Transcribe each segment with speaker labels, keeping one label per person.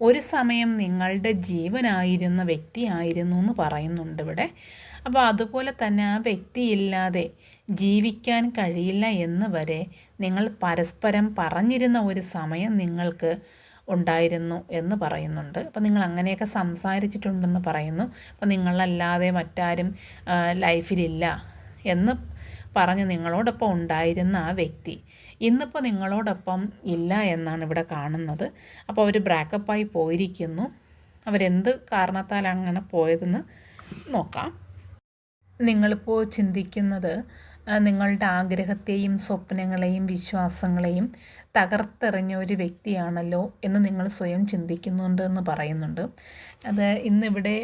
Speaker 1: ഒരു സമയം നിങ്ങളുടെ ജീവനായിരുന്ന വ്യക്തിയായിരുന്നു എന്ന് പറയുന്നുണ്ട് ഇവിടെ. അപ്പോൾ അതുപോലെ തന്നെ ആ വ്യക്തിയില്ലാതെ ജീവിക്കാൻ കഴിയില്ല എന്ന് വരെ നിങ്ങൾ പരസ്പരം പറഞ്ഞിരുന്ന ഒരു സമയം നിങ്ങൾക്ക് ഉണ്ടായിരുന്നു എന്ന് പറയുന്നുണ്ട്. അപ്പോൾ നിങ്ങൾ അങ്ങനെയൊക്കെ സംസാരിച്ചിട്ടുണ്ടെന്ന് പറയുന്നു. അപ്പോൾ നിങ്ങളല്ലാതെ മറ്റാരും ലൈഫിലില്ല എന്ന് പറഞ്ഞ് നിങ്ങളോടൊപ്പം ഉണ്ടായിരുന്ന ആ വ്യക്തി ഇന്നിപ്പോൾ നിങ്ങളോടൊപ്പം ഇല്ല എന്നാണ് ഇവിടെ കാണുന്നത്. അപ്പോൾ അവർ ബ്രാക്കപ്പായി പോയിരിക്കുന്നു. അവരെന്ത് കാരണത്താൽ അങ്ങനെ പോയതെന്ന് നോക്കാം. നിങ്ങളിപ്പോൾ ചിന്തിക്കുന്നത് നിങ്ങളുടെ ആഗ്രഹത്തെയും സ്വപ്നങ്ങളെയും വിശ്വാസങ്ങളെയും തകർത്തെറിഞ്ഞ ഒരു വ്യക്തിയാണല്ലോ എന്ന് നിങ്ങൾ സ്വയം ചിന്തിക്കുന്നുണ്ട് എന്ന് പറയുന്നുണ്ട്. അത് ഇന്നിവിടെ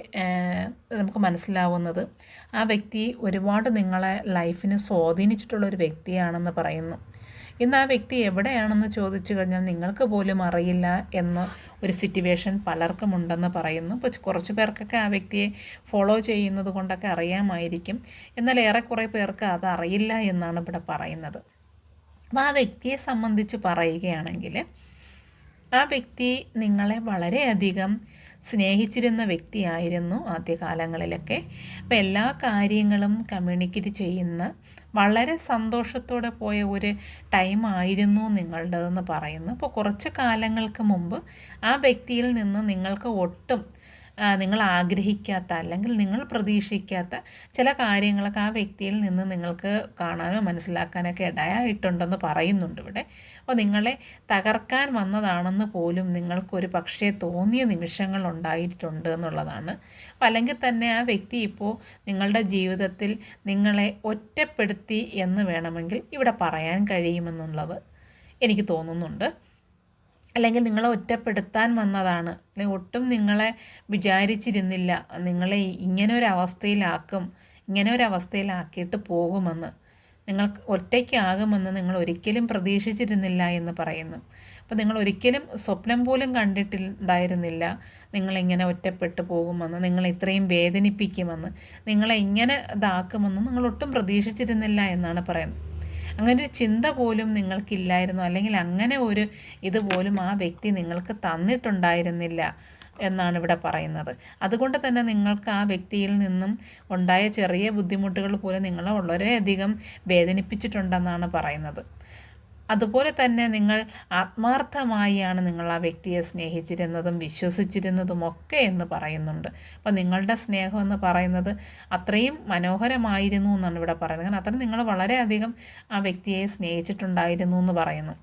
Speaker 1: നമുക്ക് മനസ്സിലാവുന്നത് ആ വ്യക്തി ഒരുപാട് നിങ്ങളെ ലൈഫിനെ സ്വാധീനിച്ചിട്ടുള്ള ഒരു വ്യക്തിയാണെന്ന് പറയുന്നു. ഇന്ന് ആ വ്യക്തി എവിടെയാണെന്ന് ചോദിച്ചു കഴിഞ്ഞാൽ നിങ്ങൾക്ക് പോലും അറിയില്ല എന്ന് ഒരു സിറ്റുവേഷൻ പലർക്കും ഉണ്ടെന്ന് പറയുന്നു. ഇപ്പോൾ കുറച്ച് പേർക്കൊക്കെ ആ വ്യക്തിയെ ഫോളോ ചെയ്യുന്നത് കൊണ്ടൊക്കെ അറിയാമായിരിക്കും. എന്നാൽ ഏറെക്കുറെ പേർക്ക് അത് അറിയില്ല എന്നാണ് ഇവിടെ പറയുന്നത്. അപ്പോൾ ആ വ്യക്തിയെ സംബന്ധിച്ച് പറയുകയാണെങ്കിൽ ആ വ്യക്തി നിങ്ങളെ വളരെയധികം സ്നേഹിച്ചിരുന്ന വ്യക്തിയായിരുന്നു ആദ്യകാലങ്ങളിലൊക്കെ. അപ്പോൾ എല്ലാ കാര്യങ്ങളും കമ്മ്യൂണിക്കേറ്റ് ചെയ്യുന്ന വളരെ സന്തോഷത്തോടെ പോയ ഒരു ടൈം ആയിരുന്നു നിങ്ങളുടേതെന്ന് പറയുന്നു. അപ്പോൾ കുറച്ച് കാലങ്ങൾക്ക് മുമ്പ് ആ വ്യക്തിയിൽ നിന്ന് നിങ്ങൾക്ക് ഒട്ടും നിങ്ങൾ ആഗ്രഹിക്കാത്ത അല്ലെങ്കിൽ നിങ്ങൾ പ്രതീക്ഷിക്കാത്ത ചില കാര്യങ്ങളൊക്കെ ആ വ്യക്തിയിൽ നിന്ന് നിങ്ങൾക്ക് കാണാനോ മനസ്സിലാക്കാനൊക്കെ ഇടയായിട്ടുണ്ടെന്ന് പറയുന്നുണ്ട് ഇവിടെ. അപ്പോൾ നിങ്ങളെ തകർക്കാൻ വന്നതാണെന്ന് പോലും നിങ്ങൾക്കൊരു പക്ഷേ തോന്നിയ നിമിഷങ്ങൾ ഉണ്ടായിട്ടുണ്ട് എന്നുള്ളതാണ്. അല്ലെങ്കിൽ തന്നെ ആ വ്യക്തി ഇപ്പോൾ നിങ്ങളുടെ ജീവിതത്തിൽ നിങ്ങളെ ഒറ്റപ്പെടുത്തി എന്ന് വേണമെങ്കിൽ ഇവിടെ പറയാൻ കഴിയുമെന്നുള്ളത് എനിക്ക് തോന്നുന്നുണ്ട്. അല്ലെങ്കിൽ നിങ്ങളെ ഒറ്റപ്പെടുത്താൻ വന്നതാണ്. അല്ലെങ്കിൽ ഒട്ടും നിങ്ങളെ വിചാരിച്ചിരുന്നില്ല. നിങ്ങളെ ഇങ്ങനെ ഒരു അവസ്ഥയിലാക്കും ഇങ്ങനെ ഒരു അവസ്ഥയിലാക്കിയിട്ട് പോകുമെന്ന്. നിങ്ങൾ ഒറ്റയ്ക്കാകുമെന്ന് നിങ്ങൾ ഒരിക്കലും പ്രതീക്ഷിച്ചിരുന്നില്ല എന്ന് പറയുന്നു. അപ്പോൾ നിങ്ങൾ ഒരിക്കലും സ്വപ്നം പോലും കണ്ടിട്ടുണ്ടായിരുന്നില്ല. നിങ്ങളിങ്ങനെ ഒറ്റപ്പെട്ടു പോകുമെന്ന്. നിങ്ങളെ ഇത്രയും വേദനിപ്പിക്കുമെന്ന്. നിങ്ങളെ ഇങ്ങനെ ഇതാക്കുമെന്ന് നിങ്ങൾ ഒട്ടും പ്രതീക്ഷിച്ചിരുന്നില്ല എന്നാണ് പറയുന്നത്. അങ്ങനെ ഒരു ചിന്ത പോലും നിങ്ങൾക്കില്ലായിരുന്നു. അല്ലെങ്കിൽ അങ്ങനെ ഒരു ഇതുപോലും ആ വ്യക്തി നിങ്ങൾക്ക് തന്നിട്ടുണ്ടായിരുന്നില്ല എന്നാണ് ഇവിടെ പറയുന്നത്. അതുകൊണ്ട് തന്നെ നിങ്ങൾക്ക് ആ വ്യക്തിയിൽ നിന്നും ഉണ്ടായ ചെറിയ ബുദ്ധിമുട്ടുകൾ പോലും നിങ്ങളെ വളരെയധികം വേദനിപ്പിച്ചിട്ടുണ്ടെന്നാണ് പറയുന്നത്. അതുപോലെ തന്നെ നിങ്ങൾ ആത്മാർത്ഥമായാണ് നിങ്ങൾ ആ വ്യക്തിയെ സ്നേഹിച്ചിരുന്നതും വിശ്വസിച്ചിരുന്നതും ഒക്കെ എന്ന് പറയുന്നുണ്ട്. അപ്പോൾ നിങ്ങളുടെ സ്നേഹം എന്ന് പറയുന്നത് അത്രയും മനോഹരമായിരുന്നു എന്നാണ് ഇവിടെ പറയുന്നത്. കാരണം അത്രയും നിങ്ങൾ വളരെയധികം ആ വ്യക്തിയെ സ്നേഹിച്ചിട്ടുണ്ടായിരുന്നു എന്ന് പറയുന്നു.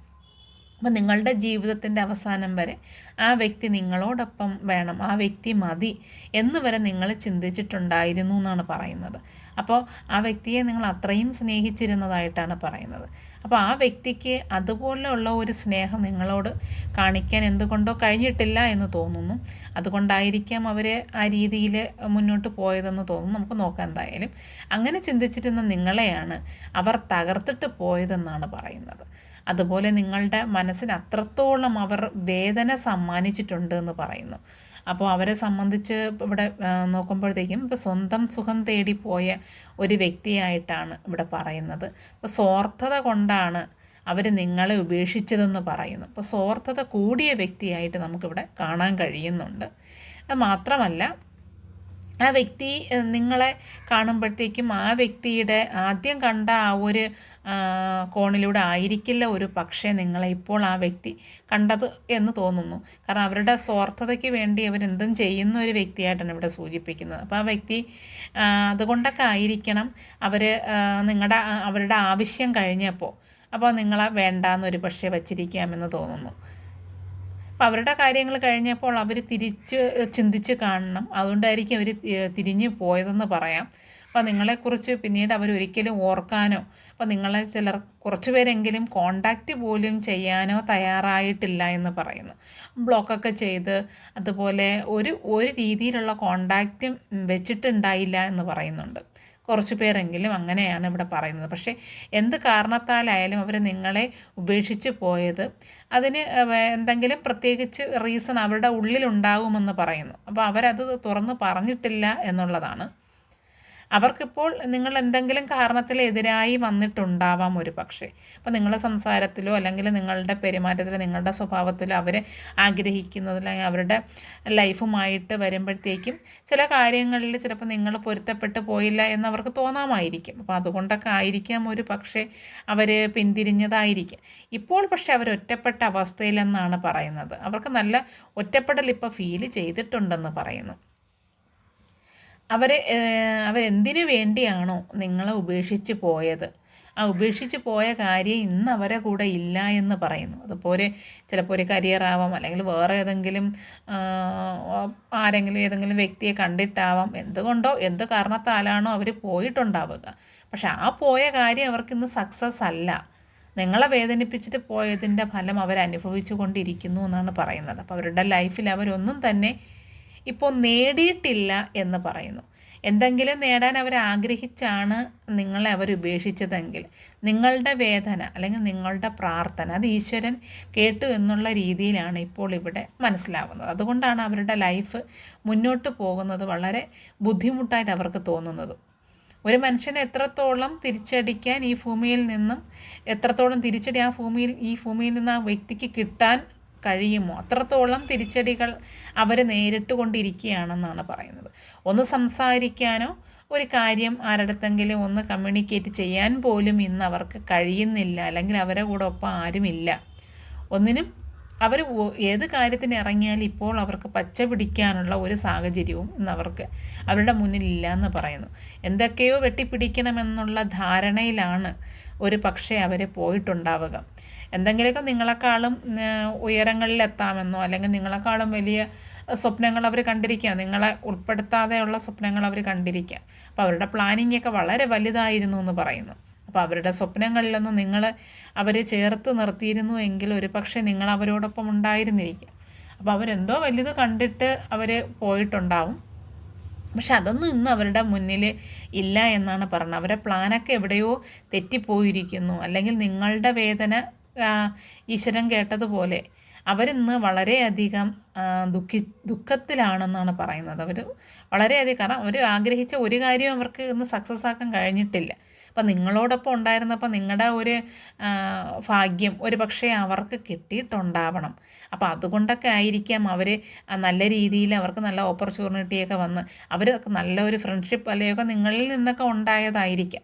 Speaker 1: അപ്പോൾ നിങ്ങളുടെ ജീവിതത്തിന്റെ അവസാനം വരെ ആ വ്യക്തി നിങ്ങളോടൊപ്പം വേണം ആ വ്യക്തി മതി എന്ന് വരെ നിങ്ങൾ ചിന്തിച്ചിട്ടുണ്ടായിരുന്നു എന്നാണ് പറയുന്നത്. അപ്പോൾ ആ വ്യക്തിയെ നിങ്ങൾ അത്രയും സ്നേഹിച്ചിരുന്നതായിട്ടാണ് പറയുന്നത്. അപ്പോൾ ആ വ്യക്തിക്ക് അതുപോലെയുള്ള ഒരു സ്നേഹം നിങ്ങളോട് കാണിക്കാൻ എന്തുകൊണ്ടോ കഴിഞ്ഞിട്ടില്ല എന്ന് തോന്നുന്നു. അതുകൊണ്ടായിരിക്കാം അവർ ആ രീതിയിൽ മുന്നോട്ട് പോയതെന്ന് തോന്നുന്നു. നമുക്ക് നോക്കാം എന്തായാലും. അങ്ങനെ ചിന്തിച്ചിരുന്ന നിങ്ങളെയാണ് അവർ തകർത്തിട്ട് പോയതെന്നാണ് പറയുന്നത്. അതുപോലെ നിങ്ങളുടെ മനസ്സിന് അത്രത്തോളം അവർ വേദന സമ്മാനിച്ചിട്ടുണ്ട് എന്ന് പറയുന്നു. അപ്പോൾ അവരെ സംബന്ധിച്ച് ഇവിടെ നോക്കുമ്പോഴത്തേക്കും ഇപ്പോൾ സ്വന്തം സുഖം തേടി പോയ ഒരു വ്യക്തിയായിട്ടാണ് ഇവിടെ പറയുന്നത്. അപ്പോൾ സ്വാർത്ഥത കൊണ്ടാണ് അവർ നിങ്ങളെ ഉപേക്ഷിച്ചതെന്ന് പറയുന്നു. അപ്പോൾ സ്വാർത്ഥത കൂടിയ വ്യക്തിയായിട്ട് നമുക്കിവിടെ കാണാൻ കഴിയുന്നുണ്ട്. അത് മാത്രമല്ല ആ വ്യക്തി നിങ്ങളെ കാണുമ്പോഴത്തേക്കും ആ വ്യക്തിയുടെ ആദ്യം കണ്ട ആ ഒരു കോണിലൂടെ ആയിരിക്കില്ല ഒരു പക്ഷേ നിങ്ങളെ ഇപ്പോൾ ആ വ്യക്തി കണ്ടത് എന്ന് തോന്നുന്നു. കാരണം അവരുടെ സ്വാർത്ഥതയ്ക്ക് വേണ്ടി അവരെന്തും ചെയ്യുന്ന ഒരു വ്യക്തിയായിട്ടാണ് ഇവിടെ സൂചിപ്പിക്കുന്നത്. അപ്പോൾ ആ വ്യക്തി അതുകൊണ്ടൊക്കെ ആയിരിക്കണം അവർ നിങ്ങളുടെ അവരുടെ ആവശ്യം കഴിഞ്ഞപ്പോൾ. അപ്പോൾ നിങ്ങളെ വേണ്ടാന്നൊരു പക്ഷേ വച്ചിരിക്കാമെന്ന് തോന്നുന്നു. അപ്പം അവരുടെ കാര്യങ്ങൾ കഴിഞ്ഞപ്പോൾ അവർ തിരിച്ച് ചിന്തിച്ച് കാണണം. അതുകൊണ്ടായിരിക്കും അവർ തിരിഞ്ഞു പോയതെന്ന് പറയാം. അപ്പോൾ നിങ്ങളെക്കുറിച്ച് പിന്നീട് അവർ ഒരിക്കലും ഓർക്കാനോ അപ്പോൾ നിങ്ങളെ ചിലർ കുറച്ച് പേരെങ്കിലും കോണ്ടാക്റ്റ് പോലും ചെയ്യാനോ തയ്യാറായിട്ടില്ല എന്ന് പറയുന്നു. ബ്ലോക്കൊക്കെ ചെയ്ത് അതുപോലെ ഒരു ഒരു രീതിയിലുള്ള കോണ്ടാക്റ്റും വെച്ചിട്ടുണ്ടായില്ല എന്ന് പറയുന്നുണ്ട്. കുറച്ച് പേരെങ്കിലും അങ്ങനെയാണ് ഇവിടെ പറയുന്നത്. പക്ഷേ എന്ത് കാരണത്താലായാലും അവർ നിങ്ങളെ ഉപേക്ഷിച്ച് പോയത് അതിന് എന്തെങ്കിലും പ്രത്യേകിച്ച് റീസൺ അവരുടെ ഉള്ളിലുണ്ടാകുമെന്ന് പറയുന്നു. അപ്പോൾ അവരത് തുറന്ന് പറഞ്ഞിട്ടില്ല എന്നുള്ളതാണ്. അവർക്കിപ്പോൾ നിങ്ങൾ എന്തെങ്കിലും കാരണത്തിൽ എതിരായി വന്നിട്ടുണ്ടാവാം ഒരു പക്ഷേ. അപ്പോൾ നിങ്ങളുടെ സംസാരത്തിലോ അല്ലെങ്കിൽ നിങ്ങളുടെ പെരുമാറ്റത്തിലോ നിങ്ങളുടെ സ്വഭാവത്തിലോ അവരെ ആഗ്രഹിക്കുന്നതിൽ അല്ലെങ്കിൽ അവരുടെ ലൈഫുമായിട്ട് വരുമ്പോഴത്തേക്കും ചില കാര്യങ്ങളിൽ ചിലപ്പോൾ നിങ്ങൾ പൊരുത്തപ്പെട്ട് പോയില്ല എന്ന് അവർക്ക് തോന്നാമായിരിക്കും. അപ്പോൾ അതുകൊണ്ടൊക്കെ ആയിരിക്കാം ഒരു പക്ഷേ അവർ പിന്തിരിഞ്ഞതായിരിക്കും. ഇപ്പോൾ പക്ഷേ അവർ ഒറ്റപ്പെട്ട അവസ്ഥയിലെന്നാണ് പറയുന്നത്. അവർക്ക് നല്ല ഒറ്റപ്പെടൽ ഇപ്പോൾ ഫീൽ ചെയ്തിട്ടുണ്ടെന്ന് പറയുന്നു. അവർ അവരെന്തിനു വേണ്ടിയാണോ നിങ്ങളെ ഉപേക്ഷിച്ച് പോയത്? ആ ഉപേക്ഷിച്ച് പോയ കാര്യം ഇന്ന് അവരെ കൂടെ ഇല്ല എന്ന് പറയുന്നു. അതുപോലെ ചിലപ്പോൾ ഒരു കരിയർ ആവാം അല്ലെങ്കിൽ വേറെ ഏതെങ്കിലും ആരെങ്കിലും ഏതെങ്കിലും വ്യക്തിയെ കണ്ടിട്ടാവാം. എന്തുകൊണ്ടോ എന്ത് കാരണത്താലാണോ അവർ പോയിട്ടുണ്ടാവുക. പക്ഷെ ആ പോയ കാര്യം അവർക്കിന്ന് സക്സസ് അല്ല. നിങ്ങളെ വേദനിപ്പിച്ചിട്ട് പോയതിന്റെ ഫലം അവരനുഭവിച്ചു കൊണ്ടിരിക്കുന്നു എന്നാണ് പറയുന്നത്. അപ്പോൾ അവരുടെ ലൈഫിൽ അവരൊന്നും തന്നെ ഇപ്പോൾ നേടിയിട്ടില്ല എന്ന് പറയുന്നു. എന്തെങ്കിലും നേടാൻ അവർ ആഗ്രഹിച്ചാണ് നിങ്ങളെ അവർ ഉപേക്ഷിച്ചതെങ്കിൽ നിങ്ങളുടെ വേദന അല്ലെങ്കിൽ നിങ്ങളുടെ പ്രാർത്ഥന അത് ഈശ്വരൻ കേട്ടു എന്നുള്ള രീതിയിലാണ് ഇപ്പോൾ ഇവിടെ മനസ്സിലാവുന്നത്. അതുകൊണ്ടാണ് അവരുടെ ലൈഫ് മുന്നോട്ട് പോകുന്നത് വളരെ ബുദ്ധിമുട്ടായിട്ട് അവർക്ക് തോന്നുന്നത്. ഒരു മനുഷ്യനെ എത്രത്തോളം തിരിച്ചടിക്കാൻ ഈ ഭൂമിയിൽ നിന്നും എത്രത്തോളം തിരിച്ചടി ആ ഭൂമിയിൽ ഈ ഭൂമിയിൽ നിന്ന് ആ വ്യക്തിക്ക് കിട്ടാൻ കഴിയുമോ? അത്രത്തോളം തിരിച്ചടികൾ അവർ നേരിട്ട് കൊണ്ടിരിക്കുകയാണെന്നാണ് പറയുന്നത്. ഒന്ന് സംസാരിക്കാനോ ഒരു കാര്യം ആരുടെത്തെങ്കിലും ഒന്ന് കമ്മ്യൂണിക്കേറ്റ് ചെയ്യാൻ പോലും ഇന്ന് അവർക്ക് കഴിയുന്നില്ല. അല്ലെങ്കിൽ അവരെ കൂടെ ഒപ്പം ആരുമില്ല. ഒന്നിനും അവർ ഏത് കാര്യത്തിന് ഇറങ്ങിയാൽ ഇപ്പോൾ അവർക്ക് പച്ച പിടിക്കാനുള്ള ഒരു സാഹചര്യവും ഇന്ന് അവർക്ക് അവരുടെ മുന്നിലില്ല എന്ന് പറയുന്നു. എന്തൊക്കെയോ വെട്ടിപ്പിടിക്കണമെന്നുള്ള ധാരണയിലാണ് ഒരു പക്ഷേ അവർ പോയിട്ടുണ്ടാവുക. എന്തെങ്കിലുമൊക്കെ നിങ്ങളെക്കാളും ഉയരങ്ങളിലെത്താമെന്നോ അല്ലെങ്കിൽ നിങ്ങളെക്കാളും വലിയ സ്വപ്നങ്ങൾ അവർ കണ്ടിരിക്കുക. നിങ്ങളെ ഉൾപ്പെടുത്താതെയുള്ള സ്വപ്നങ്ങൾ അവർ കണ്ടിരിക്കുക. അപ്പോൾ അവരുടെ പ്ലാനിങ് ഒക്കെ വളരെ വലുതായിരുന്നു എന്ന് പറയുന്നു. അപ്പോൾ അവരുടെ സ്വപ്നങ്ങളിലൊന്നും നിങ്ങൾ അവർ ചേർത്ത് നിർത്തിയിരുന്നു എങ്കിൽ ഒരു പക്ഷേ നിങ്ങൾ അവരോടൊപ്പം ഉണ്ടായിരുന്നിരിക്കുക അപ്പോൾ അവരെന്തോ വലുത് കണ്ടിട്ട് അവർ പോയിട്ടുണ്ടാവും. പക്ഷെ അതൊന്നും ഇന്ന് അവരുടെ മുന്നിൽ ഇല്ല എന്നാണ് പറഞ്ഞത്. അവരുടെ പ്ലാനൊക്കെ എവിടെയോ തെറ്റിപ്പോയിരിക്കുന്നു. അല്ലെങ്കിൽ നിങ്ങളുടെ വേദന ഈശ്വരൻ കേട്ടതുപോലെ അവരിന്ന് വളരെയധികം ദുഃഖി ദുഃഖത്തിലാണെന്നാണ് പറയുന്നത്. അവർ വളരെയധികം കാരണം അവർ ആഗ്രഹിച്ച ഒരു കാര്യവും അവർക്ക് ഇന്ന് സക്സസ് ആക്കാൻ കഴിഞ്ഞിട്ടില്ല. അപ്പം നിങ്ങളോടൊപ്പം ഉണ്ടായിരുന്നപ്പോൾ നിങ്ങളുടെ ഒരു ഭാഗ്യം ഒരു പക്ഷേ അവർക്ക് കിട്ടിയിട്ടുണ്ടാവണം. അപ്പോൾ അതുകൊണ്ടൊക്കെ ആയിരിക്കാം അവർ നല്ല രീതിയിൽ അവർക്ക് നല്ല ഓപ്പർച്യൂണിറ്റിയൊക്കെ വന്ന് അവർ നല്ല ഒരു ഫ്രണ്ട്ഷിപ്പ് അല്ലെങ്കിൽ നിങ്ങളിൽ നിന്നൊക്കെ ഉണ്ടായതായിരിക്കാം.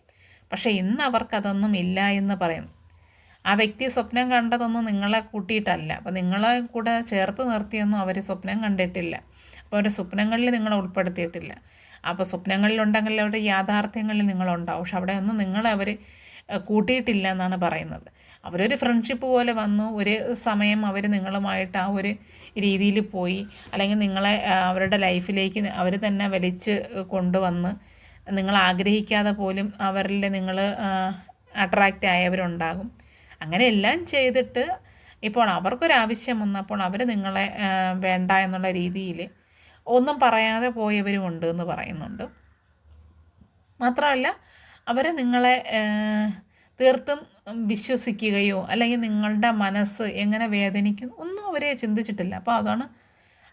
Speaker 1: പക്ഷേ ഇന്ന് അവർക്കതൊന്നും ഇല്ല എന്ന് പറയുന്നു. ആ വ്യക്തി സ്വപ്നം കണ്ടതൊന്നും നിങ്ങളെ കൂട്ടിയിട്ടല്ല. അപ്പോൾ നിങ്ങളെ കൂടെ ചേർത്ത് നിർത്തിയൊന്നും അവർ സ്വപ്നം കണ്ടിട്ടില്ല. അപ്പോൾ അവരുടെ സ്വപ്നങ്ങളിൽ നിങ്ങളെ ഉൾപ്പെടുത്തിയിട്ടില്ല. അപ്പോൾ സ്വപ്നങ്ങളിലുണ്ടെങ്കിൽ അവിടെ യാഥാർത്ഥ്യങ്ങളിൽ നിങ്ങളുണ്ടാവും. പക്ഷെ അവിടെ ഒന്നും നിങ്ങളെ അവർ കൂട്ടിയിട്ടില്ല എന്നാണ് പറയുന്നത്. അവരൊരു ഫ്രണ്ട്ഷിപ്പ് പോലെ വന്നു. ഒരു സമയം അവർ നിങ്ങളുമായിട്ട് ആ ഒരു രീതിയിൽ പോയി. അല്ലെങ്കിൽ നിങ്ങളെ അവരുടെ ലൈഫിലേക്ക് അവർ തന്നെ വലിച്ച് കൊണ്ടുവന്ന് നിങ്ങൾ ആഗ്രഹിക്കാതെ പോലും അവരിൽ നിങ്ങൾ അട്രാക്റ്റ് ആയവരുണ്ടാകും. അങ്ങനെ എല്ലാം ചെയ്തിട്ട് ഇപ്പോൾ അവർക്കൊരാവശ്യം വന്നപ്പോൾ അവർ നിങ്ങളെ വേണ്ട എന്നുള്ള രീതിയിൽ ഒന്നും പറയാതെ പോയവരും ഉണ്ട് എന്ന് പറയുന്നുണ്ട്. മാത്രമല്ല അവർ നിങ്ങളെ തീർത്തും വിശ്വസിക്കുകയോ അല്ലെങ്കിൽ നിങ്ങളുടെ മനസ്സ് എങ്ങനെ വേദനിക്കുന്നു ഒന്നും അവരെ ചിന്തിച്ചിട്ടില്ല. അപ്പോൾ അതാണ്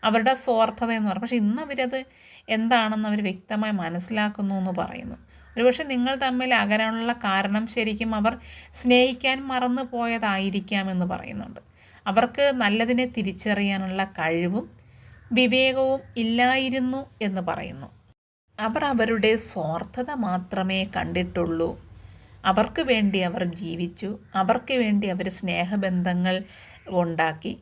Speaker 1: അവരുടെ സ്വാർത്ഥത എന്ന് പറയുന്നത്. പക്ഷേ ഇന്ന് അവരത് എന്താണെന്ന് അവർ വ്യക്തമായി മനസ്സിലാക്കുന്നു എന്ന് പറയുന്നു. ഒരുപക്ഷെ നിങ്ങൾ തമ്മിൽ അകലാനുള്ള കാരണം ശരിക്കും അവർ സ്നേഹിക്കാൻ മറന്നു പോയതായിരിക്കാം എന്ന് പറയുന്നുണ്ട്. അവർക്ക് നല്ലതിനെ തിരിച്ചറിയാനുള്ള കഴിവും വിവേകവും ഇല്ലായിരുന്നു എന്ന് പറയുന്നു. അവർ അവരുടെ സ്വാർത്ഥത മാത്രമേ കണ്ടിട്ടുള്ളൂ. അവർക്ക് വേണ്ടി അവർ ജീവിച്ചു. അവർക്ക് വേണ്ടി അവർ സ്നേഹബന്ധങ്ങൾ ഉണ്ടാക്കി.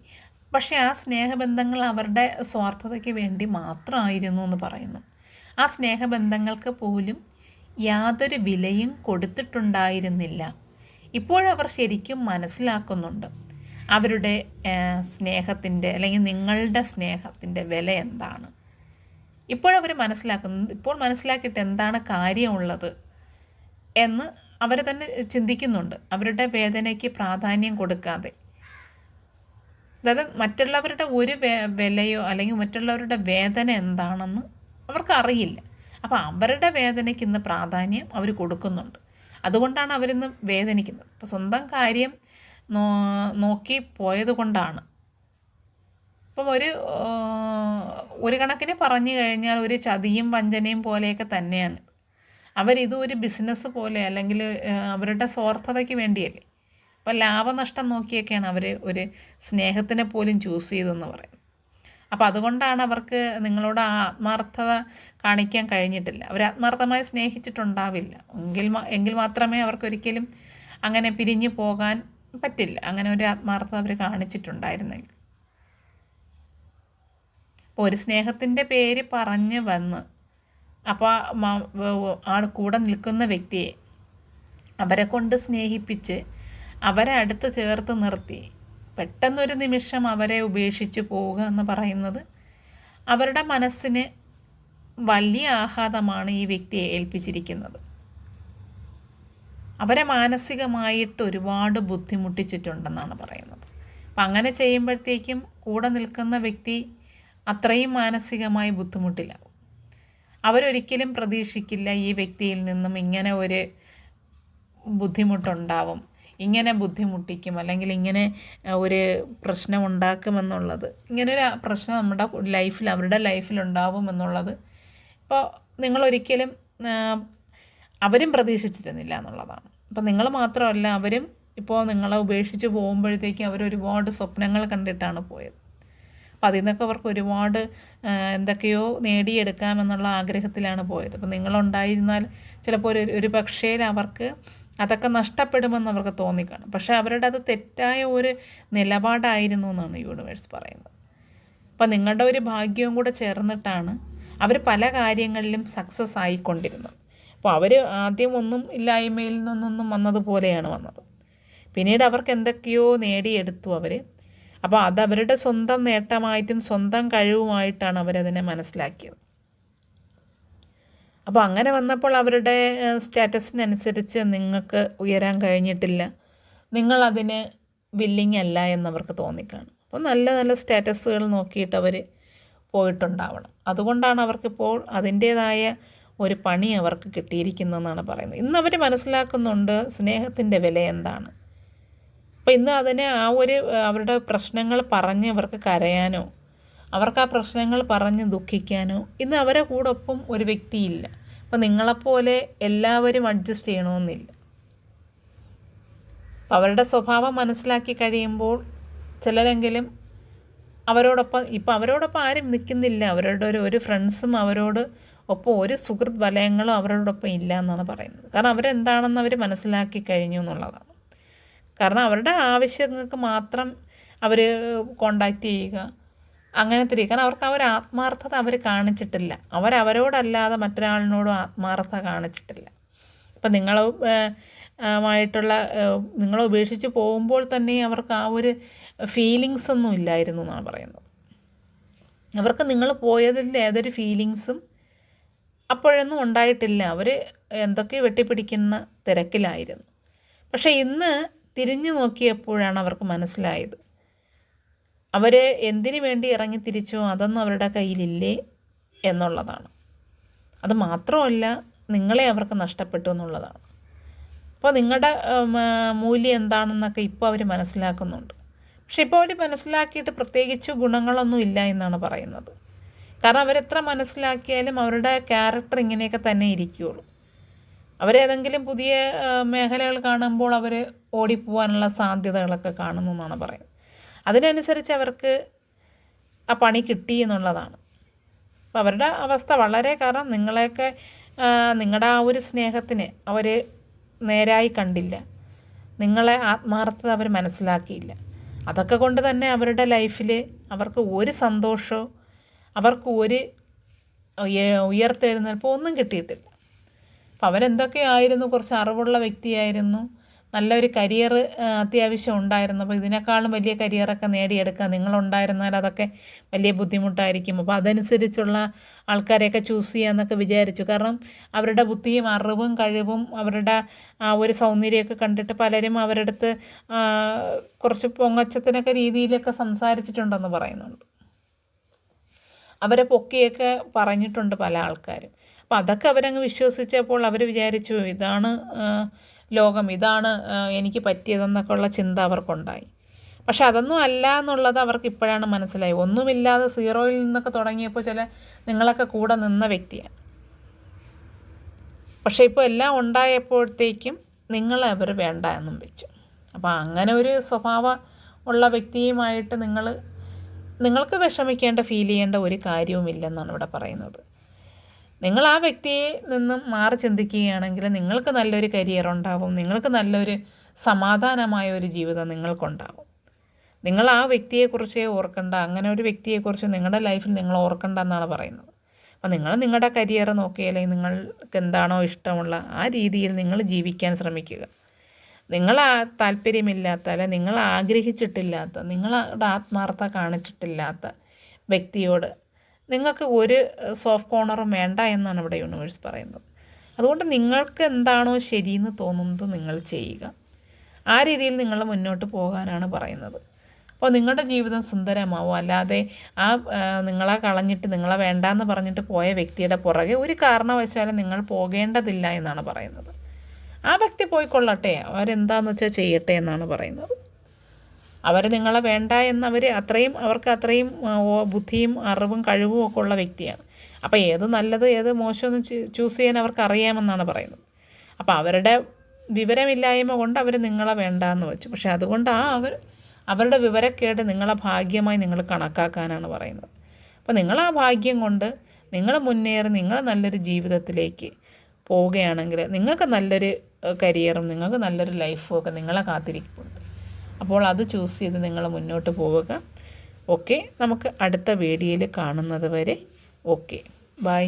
Speaker 1: പക്ഷേ ആ സ്നേഹബന്ധങ്ങൾ അവരുടെ സ്വാർത്ഥതയ്ക്ക് വേണ്ടി മാത്രമായിരുന്നു എന്ന് പറയുന്നു. ആ സ്നേഹബന്ധങ്ങൾക്ക് പോലും യാതൊരു വിലയും കൊടുത്തിട്ടുണ്ടായിരുന്നില്ല. ഇപ്പോഴവർ ശരിക്കും മനസ്സിലാക്കുന്നുണ്ട്. അവരുടെ സ്നേഹത്തിന്റെ അല്ലെങ്കിൽ നിങ്ങളുടെ സ്നേഹത്തിന്റെ വില എന്താണ്? ഇപ്പോഴവർ മനസ്സിലാക്കുന്നത് ഇപ്പോൾ മനസ്സിലാക്കിയിട്ട് എന്താണ് കാര്യമുള്ളത് എന്ന് അവർ തന്നെ ചിന്തിക്കുന്നുണ്ട്. അവരുടെ വേദനയ്ക്ക് പ്രാധാന്യം കൊടുക്കാതെ. അതായത് മറ്റുള്ളവരുടെ ഒരു വിലയോ അല്ലെങ്കിൽ മറ്റുള്ളവരുടെ വേദന എന്താണെന്ന് അവർക്കറിയില്ല. അപ്പോൾ അവരുടെ വേദനയ്ക്ക് ഇന്ന് പ്രാധാന്യം അവർ കൊടുക്കുന്നുണ്ട്. അതുകൊണ്ടാണ് അവരിന്ന് വേദനിക്കുന്നത്. അപ്പോൾ സ്വന്തം കാര്യം നോ നോക്കി പോയത് കൊണ്ടാണ് അപ്പം ഒരു ഒരു കണക്കിന് പറഞ്ഞു കഴിഞ്ഞാൽ ഒരു ചതിയും വഞ്ചനയും പോലെയൊക്കെ തന്നെയാണ്. അവരിത് ഒരു ബിസിനസ് പോലെ അല്ലെങ്കിൽ അവരുടെ സ്വാർത്ഥതയ്ക്ക് വേണ്ടിയല്ലേ. അപ്പോൾ ലാഭനഷ്ടം നോക്കിയൊക്കെയാണ് അവർ ഒരു സ്നേഹത്തിനെ പോലും ചൂസ് ചെയ്തെന്ന് പറയുന്നത്. അപ്പോൾ അതുകൊണ്ടാണ് അവർക്ക് നിങ്ങളോട് ആത്മാർത്ഥത കാണിക്കാൻ കഴിഞ്ഞിട്ടില്ല. അവർ ആത്മാർത്ഥമായി സ്നേഹിച്ചിട്ടുണ്ടാവില്ല. എങ്കിൽ എങ്കിൽ മാത്രമേ അവർക്കൊരിക്കലും അങ്ങനെ പിരിഞ്ഞു പോകാൻ പറ്റില്ല. അങ്ങനെ ഒരു ആത്മാർത്ഥത അവർ കാണിച്ചിട്ടുണ്ടായിരുന്നെങ്കിൽ. അപ്പോൾ ഒരു സ്നേഹത്തിന്റെ പേര് പറഞ്ഞ് വന്ന് അപ്പോൾ ആൾ കൂടെ നിൽക്കുന്ന വ്യക്തിയെ അവരെ കൊണ്ട് സ്നേഹിപ്പിച്ച് അവരെ അടുത്ത് ചേർത്ത് നിർത്തി. പെട്ടെന്നൊരു നിമിഷം അവരെ ഉപേക്ഷിച്ച് പോവുക എന്ന് പറയുന്നത് അവരുടെ മനസ്സിന് വലിയ ആഘാതമാണ് ഈ വ്യക്തിയെ ഏൽപ്പിച്ചിരിക്കുന്നത്. അവരെ മാനസികമായിട്ട് ഒരുപാട് ബുദ്ധിമുട്ടിച്ചിട്ടുണ്ടെന്നാണ് പറയുന്നത്. അപ്പം അങ്ങനെ ചെയ്യുമ്പോഴത്തേക്കും കൂടെ നിൽക്കുന്ന വ്യക്തി അത്രയും മാനസികമായി ബുദ്ധിമുട്ടിലാവും. അവരൊരിക്കലും പ്രതീക്ഷിക്കില്ല ഈ വ്യക്തിയിൽ നിന്നും ഇങ്ങനെ ഒരു ബുദ്ധിമുട്ടുണ്ടാവും ഇങ്ങനെ ബുദ്ധിമുട്ടിക്കും അല്ലെങ്കിൽ ഇങ്ങനെ ഒരു പ്രശ്നം ഉണ്ടാക്കുമെന്നുള്ളത് ഇങ്ങനെ ഒരു പ്രശ്നം നമ്മുടെ ലൈഫിൽ അവരുടെ ലൈഫിലുണ്ടാവും എന്നുള്ളത്. ഇപ്പോൾ നിങ്ങളൊരിക്കലും അവരും പ്രതീക്ഷിച്ചിരുന്നില്ല എന്നുള്ളതാണ്. അപ്പം നിങ്ങൾ മാത്രമല്ല അവരും ഇപ്പോൾ നിങ്ങളെ ഉപേക്ഷിച്ച് പോകുമ്പോഴത്തേക്കും അവർ ഒരുപാട് സ്വപ്നങ്ങൾ കണ്ടിട്ടാണ് പോയത്. അപ്പോൾ അതിൽ നിന്നൊക്കെ അവർക്ക് ഒരുപാട് എന്തൊക്കെയോ നേടിയെടുക്കാമെന്നുള്ള ആഗ്രഹത്തിലാണ് പോയത്. അപ്പോൾ നിങ്ങളുണ്ടായിരുന്നാൽ ചിലപ്പോൾ ഒരു ഒരു പക്ഷേ അവർക്ക് അതൊക്കെ നഷ്ടപ്പെടുമെന്ന് അവർക്ക് തോന്നിക്കാണും. പക്ഷേ അവരുടെ അത് തെറ്റായ ഒരു നിലപാടായിരുന്നു എന്നാണ് യൂണിവേഴ്സ് പറയുന്നത്. അപ്പോൾ നിങ്ങളുടെ ഒരു ഭാഗ്യവും കൂടെ ചേർന്നിട്ടാണ് അവർ പല കാര്യങ്ങളിലും സക്സസ് ആയിക്കൊണ്ടിരുന്നത്. അപ്പോൾ അവർ ആദ്യം ഒന്നും ഇല്ലായ്മയിൽ നിന്നൊന്നും വന്നതുപോലെയാണ് വന്നത്. പിന്നീട് അവർക്ക് എന്തൊക്കെയോ നേടിയെടുത്തു അവർ. അപ്പോൾ അതവരുടെ സ്വന്തം നേട്ടമായിട്ടും സ്വന്തം കഴിവുമായിട്ടാണ് അവരതിനെ മനസ്സിലാക്കിയത്. അപ്പോൾ അങ്ങനെ വന്നപ്പോൾ അവരുടെ സ്റ്റാറ്റസിനനുസരിച്ച് നിങ്ങൾക്ക് ഉയരാൻ കഴിഞ്ഞിട്ടില്ല. നിങ്ങളതിന് വില്ലിങ് അല്ല എന്നവർക്ക് തോന്നിക്കാണും. അപ്പോൾ നല്ല നല്ല സ്റ്റാറ്റസുകൾ നോക്കിയിട്ട് അവർ പോയിട്ടുണ്ടാവണം. അതുകൊണ്ടാണ് അവർക്കിപ്പോൾ അതിന്റേതായ ഒരു പണി അവർക്ക് കിട്ടിയിരിക്കുന്നതെന്നാണ് പറയുന്നത്. ഇന്ന് അവർ മനസ്സിലാക്കുന്നുണ്ട് സ്നേഹത്തിന്റെ വില എന്താണ്. അപ്പോൾ ഇന്ന് അതിനെ ആ ഒരു അവരുടെ പ്രശ്നങ്ങൾ പറഞ്ഞ് അവർക്ക് കരയാനോ അവർക്ക് ആ പ്രശ്നങ്ങൾ പറഞ്ഞ് ദുഃഖിക്കാനോ ഇന്ന് അവരെ കൂടൊപ്പം ഒരു വ്യക്തിയില്ല. അപ്പോൾ നിങ്ങളെപ്പോലെ എല്ലാവരും അഡ്ജസ്റ്റ് ചെയ്യണമെന്നില്ല അവരുടെ സ്വഭാവം മനസ്സിലാക്കി കഴിയുമ്പോൾ ചിലരെങ്കിലും അവരോടൊപ്പം ഇപ്പം അവരോടൊപ്പം ആരും നിൽക്കുന്നില്ല. അവരുടെ ഒരു ഒരു ഫ്രണ്ട്സും അവരോട് ഒപ്പം ഒരു സുഹൃത്ത് വലയങ്ങളും അവരോടൊപ്പം ഇല്ല എന്നാണ് പറയുന്നത്. കാരണം അവരെന്താണെന്ന് അവർ മനസ്സിലാക്കി കഴിഞ്ഞു എന്നുള്ളതാണ്. കാരണം അവരുടെ ആവശ്യങ്ങൾക്ക് മാത്രം അവർ കോണ്ടാക്റ്റ് ചെയ്യുക അങ്ങനത്തെ രീതി. കാരണം അവർക്ക് അവർ ആത്മാർത്ഥത അവർ കാണിച്ചിട്ടില്ല. അവരവരോടല്ലാതെ മറ്റൊരാളിനോടും ആത്മാർത്ഥത കാണിച്ചിട്ടില്ല. അപ്പം നിങ്ങൾ മായിട്ടുള്ള നിങ്ങളെ ഉപേക്ഷിച്ച് പോകുമ്പോൾ തന്നെ അവർക്ക് ആ ഒരു ഫീലിങ്സ് ഒന്നും ഇല്ലായിരുന്നു എന്നാണ് പറയുന്നത്. അവർക്ക് നിങ്ങൾ പോയതിൽ ഏതൊരു ഫീലിങ്സും അപ്പോഴൊന്നും ഉണ്ടായിട്ടില്ല. അവർ എന്തൊക്കെയോ വെട്ടിപ്പിടിക്കുന്ന തിരക്കിലായിരുന്നു. പക്ഷേ ഇന്ന് തിരിഞ്ഞു നോക്കിയപ്പോഴാണ് അവർക്ക് മനസ്സിലായത്. അവർ എന്തിനു വേണ്ടി ഇറങ്ങി തിരിച്ചോ? അതൊന്നും അവരുടെ കയ്യിലില്ലേ എന്നുള്ളതാണ്. അത് മാത്രമല്ല നിങ്ങളെ അവർക്ക് നഷ്ടപ്പെട്ടു എന്നുള്ളതാണ്. അപ്പോൾ നിങ്ങളുടെ മൂല്യം എന്താണെന്നൊക്കെ ഇപ്പോൾ അവർ മനസ്സിലാക്കുന്നുണ്ട്. പക്ഷെ ഇപ്പോൾ അവർ മനസ്സിലാക്കിയിട്ട് പ്രത്യേകിച്ച് ഗുണങ്ങളൊന്നും ഇല്ല എന്നാണ് പറയുന്നത്. കാരണം അവരെത്ര മനസ്സിലാക്കിയാലും അവരുടെ ക്യാരക്ടർ ഇങ്ങനെയൊക്കെ തന്നെ ഇരിക്കുകയുള്ളൂ അവരേതെങ്കിലും പുതിയ മേഖലകൾ കാണുമ്പോൾ അവർ ഓടിപ്പോവാനുള്ള സാധ്യതകളൊക്കെ കാണുന്നു എന്നാണ് പറയുന്നത്. അതിനനുസരിച്ച് അവർക്ക് ആ പണി കിട്ടി എന്നുള്ളതാണ്. അപ്പോൾ അവരുടെ അവസ്ഥ വളരെ കാരണം നിങ്ങളെയൊക്കെ നിങ്ങളുടെ ആ ഒരു സ്നേഹത്തിന് അവർ നേരായി കണ്ടില്ല. നിങ്ങളെ ആത്മാർത്ഥത അവർ മനസ്സിലാക്കിയില്ല. അതൊക്കെ കൊണ്ട് തന്നെ അവരുടെ ലൈഫിൽ അവർക്ക് ഒരു സന്തോഷവും അവർക്ക് ഒരു ഉയർത്തെഴുന്നേൽപ്പോൾ ഒന്നും കിട്ടിയിട്ടില്ല. അപ്പം അവരെന്തൊക്കെയായിരുന്നു കുറച്ച് അറിവുള്ള വ്യക്തിയായിരുന്നു. നല്ലൊരു കരിയർ അത്യാവശ്യം ഉണ്ടായിരുന്നു. അപ്പോൾ ഇതിനേക്കാളും വലിയ കരിയറൊക്കെ നേടിയെടുക്കുക നിങ്ങളുണ്ടായിരുന്നാൽ അതൊക്കെ വലിയ ബുദ്ധിമുട്ടായിരിക്കും. അപ്പോൾ അതനുസരിച്ചുള്ള ആൾക്കാരെയൊക്കെ ചൂസ് ചെയ്യാമെന്നൊക്കെ വിചാരിച്ചു. കാരണം അവരുടെ ബുദ്ധിയും അറിവും കഴിവും അവരുടെ ആ ഒരു സൗന്ദര്യമൊക്കെ കണ്ടിട്ട് പലരും അവരുടെ അടുത്ത് കുറച്ച് പൊങ്ങച്ചത്തിനൊക്കെ രീതിയിലൊക്കെ സംസാരിച്ചിട്ടുണ്ടെന്ന് പറയുന്നുണ്ട്. അവരെ പൊക്കിയൊക്കെ പറഞ്ഞിട്ടുണ്ട് പല ആൾക്കാരും. അപ്പം അതൊക്കെ അവരങ്ങ് വിശ്വസിച്ചപ്പോൾ അവർ വിചാരിച്ചു ഇതാണ് ലോകം ഇതാണ് എനിക്ക് പറ്റിയതെന്നൊക്കെ ഉള്ള ചിന്ത അവർക്കുണ്ടായി. പക്ഷെ അതൊന്നും അല്ല എന്നുള്ളത് അവർക്ക് ഇപ്പോഴാണ് മനസ്സിലായി. ഒന്നുമില്ലാതെ സീറോയിൽ നിന്നൊക്കെ തുടങ്ങിയപ്പോൾ ചില നിങ്ങളൊക്കെ കൂടെ നിന്ന വ്യക്തിയാണ്. പക്ഷേ ഇപ്പോൾ എല്ലാം ഉണ്ടായപ്പോഴത്തേക്കും നിങ്ങളെ അവർ വേണ്ട എന്നും വെച്ചു. അപ്പോൾ അങ്ങനെ ഒരു സ്വഭാവം ഉള്ള വ്യക്തിയുമായിട്ട് നിങ്ങൾ നിങ്ങൾക്ക് വിഷമിക്കേണ്ട ഫീൽ ചെയ്യേണ്ട ഒരു കാര്യവുമില്ലെന്നാണ് ഇവിടെ പറയുന്നത്. നിങ്ങൾ ആ വ്യക്തിയെ നിന്നും മാറി ചിന്തിക്കുകയാണെങ്കിൽ നിങ്ങൾക്ക് നല്ലൊരു കരിയർ ഉണ്ടാവും നിങ്ങൾക്ക് നല്ലൊരു സമാധാനമായ ഒരു ജീവിതം നിങ്ങൾക്കുണ്ടാവും. നിങ്ങൾ ആ വ്യക്തിയെക്കുറിച്ച് ഓർക്കണ്ട അങ്ങനെ ഒരു വ്യക്തിയെക്കുറിച്ച് നിങ്ങളുടെ ലൈഫിൽ നിങ്ങൾ ഓർക്കണ്ട എന്നാണ് പറയുന്നത്. അപ്പോൾ നിങ്ങൾ നിങ്ങളുടെ കരിയർ നോക്കി അല്ലെങ്കിൽ നിങ്ങൾക്ക് എന്താണോ ഇഷ്ടമുള്ള ആ രീതിയിൽ നിങ്ങൾ ജീവിക്കാൻ ശ്രമിക്കുക. നിങ്ങൾ ആ താല്പര്യമില്ലാത്ത അല്ലെ നിങ്ങൾ ആഗ്രഹിച്ചിട്ടില്ലാത്ത നിങ്ങളുടെ ആത്മാർത്ഥത കാണിച്ചിട്ടില്ലാത്ത വ്യക്തിയോട് നിങ്ങൾക്ക് ഒരു സോഫ്റ്റ് കോർണറും വേണ്ട എന്നാണ് ഇവിടെ യൂണിവേഴ്സ് പറയുന്നത്. അതുകൊണ്ട് നിങ്ങൾക്ക് എന്താണോ ശരിയെന്ന് തോന്നുന്നത് നിങ്ങൾ ചെയ്യുക. ആ രീതിയിൽ നിങ്ങൾ മുന്നോട്ട് പോകാനാണ് പറയുന്നത്. അപ്പോൾ നിങ്ങളുടെ ജീവിതം സുന്ദരമാവും. അല്ലാതെ ആ നിങ്ങളെ കളഞ്ഞിട്ട് നിങ്ങളെ വേണ്ടാന്ന് പറഞ്ഞിട്ട് പോയ വ്യക്തിയുടെ പുറകെ ഒരു കാരണവശാലും നിങ്ങൾ പോകേണ്ടതില്ല എന്നാണ് പറയുന്നത്. ആ വ്യക്തി പോയിക്കൊള്ളട്ടെ അവരെന്താന്ന് വെച്ചാൽ ചെയ്യട്ടെ എന്നാണ് പറയുന്നത്. അവർ നിങ്ങളെ വേണ്ട എന്നവർ അത്രയും അവർക്ക് അത്രയും ബുദ്ധിയും അറിവും കഴിവും ഒക്കെ ഉള്ള വ്യക്തിയാണ്. അപ്പോൾ ഏത് നല്ലത് ഏത് മോശമെന്ന് ചൂസ് ചെയ്യാൻ അവർക്ക് അറിയാമെന്നാണ് പറയുന്നത്. അപ്പോൾ അവരുടെ വിവരമില്ലായ്മ കൊണ്ട് അവർ നിങ്ങളെ വേണ്ട എന്ന് വെച്ചു. പക്ഷെ അതുകൊണ്ട് ആ അവർ അവരുടെ വിവരക്കേട് നിങ്ങളെ ഭാഗ്യമായി നിങ്ങൾ കണക്കാക്കാനാണ് പറയുന്നത്. അപ്പോൾ നിങ്ങൾ ആ ഭാഗ്യം കൊണ്ട് നിങ്ങൾ മുന്നേറി നിങ്ങൾ നല്ലൊരു ജീവിതത്തിലേക്ക് പോവുകയാണെങ്കിൽ നിങ്ങൾക്ക് നല്ലൊരു കരിയറും നിങ്ങൾക്ക് നല്ലൊരു ലൈഫും ഒക്കെ നിങ്ങളെ കാത്തിരിക്കുന്നുണ്ട് അപ്പോൾ അത് ചൂസ് ചെയ്ത് നിങ്ങൾ മുന്നോട്ട് പോവുക. ഓക്കെ നമുക്ക് അടുത്ത വീഡിയോയിൽ കാണുന്നത് വരെ ഓക്കെ ബൈ